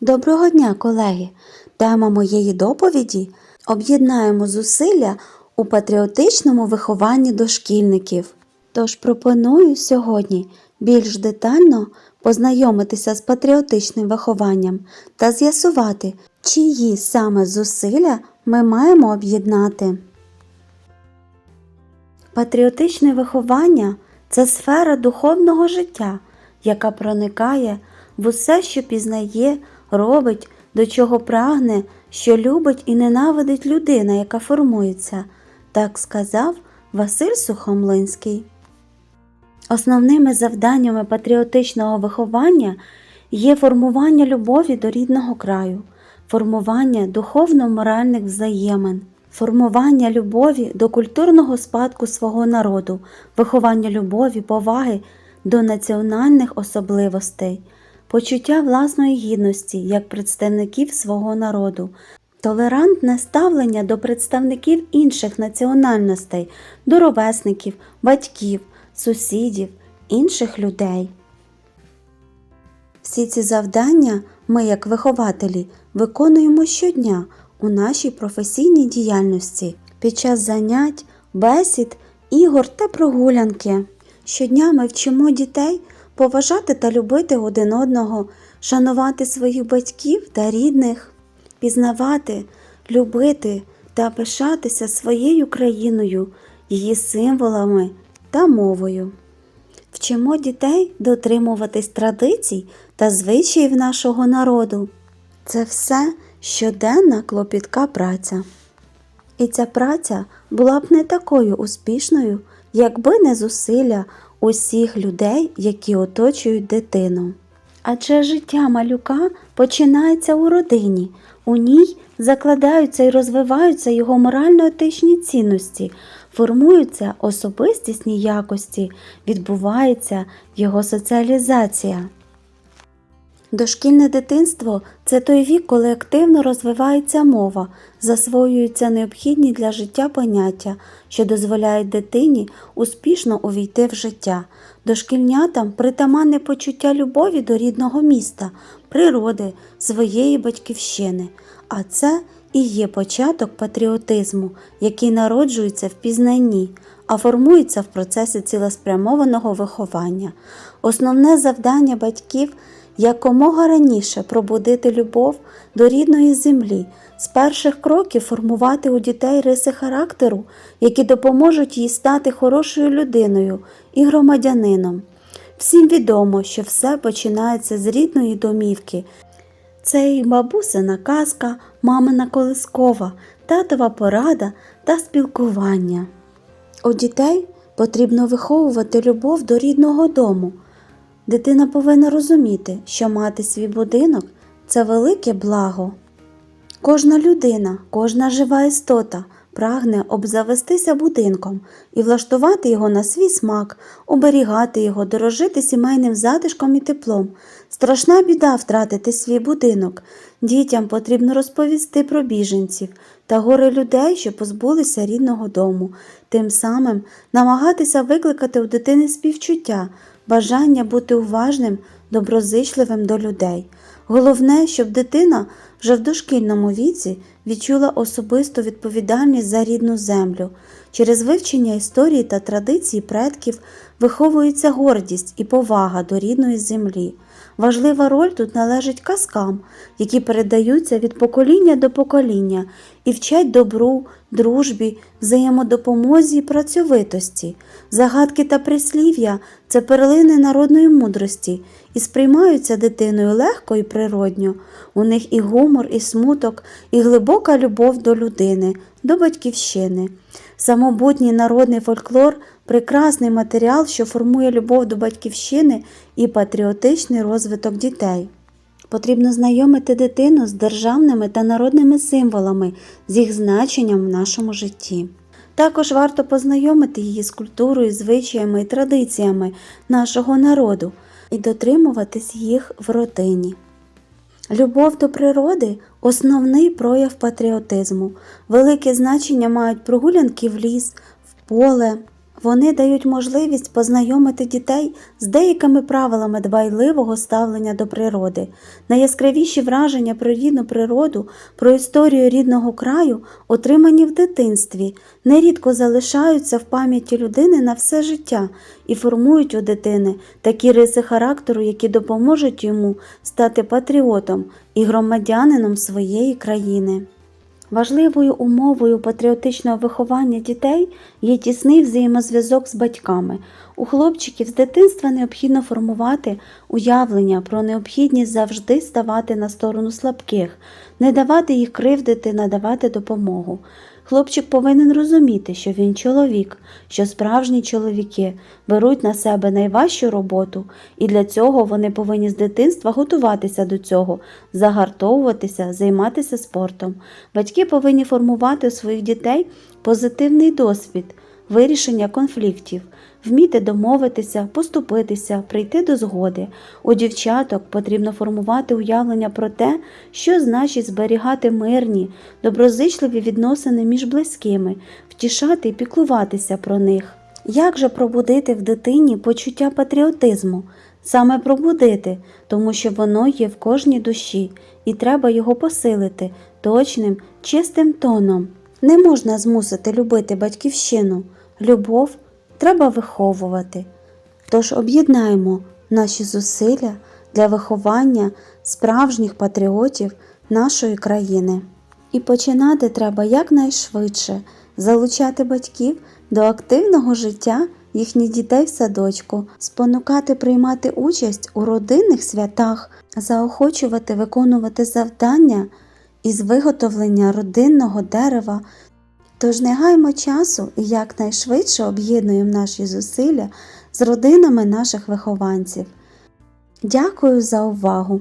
Доброго дня, колеги! Тема моєї доповіді об'єднаємо зусилля у патріотичному вихованні дошкільників. Тож пропоную сьогодні більш детально познайомитися з патріотичним вихованням та з'ясувати, чиї саме зусилля ми маємо об'єднати. Патріотичне виховання це сфера духовного життя, яка проникає в усе, що пізнає, робить, до чого прагне, що любить і ненавидить людина, яка формується, так сказав Василь Сухомлинський. Основними завданнями патріотичного виховання є формування любові до рідного краю, формування духовно-моральних взаємин, формування любові до культурного спадку свого народу, виховання любові, поваги до національних особливостей, почуття власної гідності як представників свого народу, толерантне ставлення до представників інших національностей, до ровесників, батьків, сусідів, інших людей. Всі ці завдання ми, як вихователі, виконуємо щодня у нашій професійній діяльності під час занять, бесід, ігор та прогулянки. Щодня ми вчимо дітей поважати та любити один одного, шанувати своїх батьків та рідних, пізнавати, любити та пишатися своєю країною, її символами та мовою. Вчимо дітей дотримуватись традицій та звичаїв нашого народу. Це все щоденна клопітка праця. І ця праця була б не такою успішною, якби не зусилля усіх людей, які оточують дитину. Адже життя малюка починається у родині, у ній закладаються і розвиваються його морально-етичні цінності, формуються особистісні якості, відбувається його соціалізація. Дошкільне дитинство це той вік, коли активно розвивається мова, засвоюються необхідні для життя поняття, що дозволяють дитині успішно увійти в життя. Дошкільнятам притаманне почуття любові до рідного міста, природи, своєї батьківщини. А це і є початок патріотизму, який народжується в пізнанні, а формується в процесі цілеспрямованого виховання. Основне завдання батьків якомога раніше пробудити любов до рідної землі, з перших кроків формувати у дітей риси характеру, які допоможуть їй стати хорошою людиною і громадянином. Всім відомо, що все починається з рідної домівки. Це і бабусина казка, мамина колискова, татова порада та спілкування. У дітей потрібно виховувати любов до рідного дому. Дитина повинна розуміти, що мати свій будинок це велике благо. Кожна людина, кожна жива істота прагне обзавестися будинком і влаштувати його на свій смак, оберігати його, дорожити сімейним затишком і теплом. Страшна біда втратити свій будинок. Дітям потрібно розповісти про біженців та горе людей, що позбулися рідного дому, тим самим намагатися викликати у дитини співчуття, бажання бути уважним, доброзичливим до людей. Головне, щоб дитина вже в дошкільному віці відчула особисту відповідальність за рідну землю. Через вивчення історії та традицій предків виховується гордість і повага до рідної землі. Важлива роль тут належить казкам, які передаються від покоління до покоління і вчать добру, дружбі, взаємодопомозі і працьовитості. Загадки та прислів'я це перлини народної мудрості і сприймаються дитиною легко і природньо. У них і гумор, і смуток, і глибока любов до людини, до батьківщини. Самобутній народний фольклор прекрасний матеріал, що формує любов до батьківщини і патріотичний розвиток дітей. Потрібно знайомити дитину з державними та народними символами, з їх значенням в нашому житті. Також варто познайомити її з культурою, звичаями і традиціями нашого народу і дотримуватись їх в родині. Любов до природи основний прояв патріотизму. Велике значення мають прогулянки в ліс, в поле, Вони дають можливість познайомити дітей з деякими правилами дбайливого ставлення до природи. Найяскравіші враження про рідну природу, про історію рідного краю, отримані в дитинстві, нерідко залишаються в пам'яті людини на все життя і формують у дитини такі риси характеру, які допоможуть йому стати патріотом і громадянином своєї країни. Важливою умовою патріотичного виховання дітей є тісний взаємозв'язок з батьками. У хлопчиків з дитинства необхідно формувати уявлення про необхідність завжди ставати на сторону слабких, не давати їх кривдити, надавати допомогу. Хлопчик повинен розуміти, що він чоловік, що справжні чоловіки беруть на себе найважчу роботу, і для цього вони повинні з дитинства готуватися до цього, загартовуватися, займатися спортом. Батьки повинні формувати у своїх дітей позитивний досвід вирішення конфліктів, вміти домовитися, поступитися, прийти до згоди. У дівчаток потрібно формувати уявлення про те, що значить зберігати мирні, доброзичливі відносини між близькими, втішати і піклуватися про них. Як же пробудити в дитині почуття патріотизму? Саме пробудити, тому що воно є в кожній душі, і треба його посилити точним, чистим тоном. Не можна змусити любити батьківщину. Любов треба виховувати. Тож об'єднаємо наші зусилля для виховання справжніх патріотів нашої країни. І починати треба якнайшвидше залучати батьків до активного життя їхніх дітей в садочку, спонукати приймати участь у родинних святах, заохочувати виконувати завдання із виготовлення родинного дерева. Тож не гаймо часу і якнайшвидше об'єднуємо наші зусилля з родинами наших вихованців. Дякую за увагу!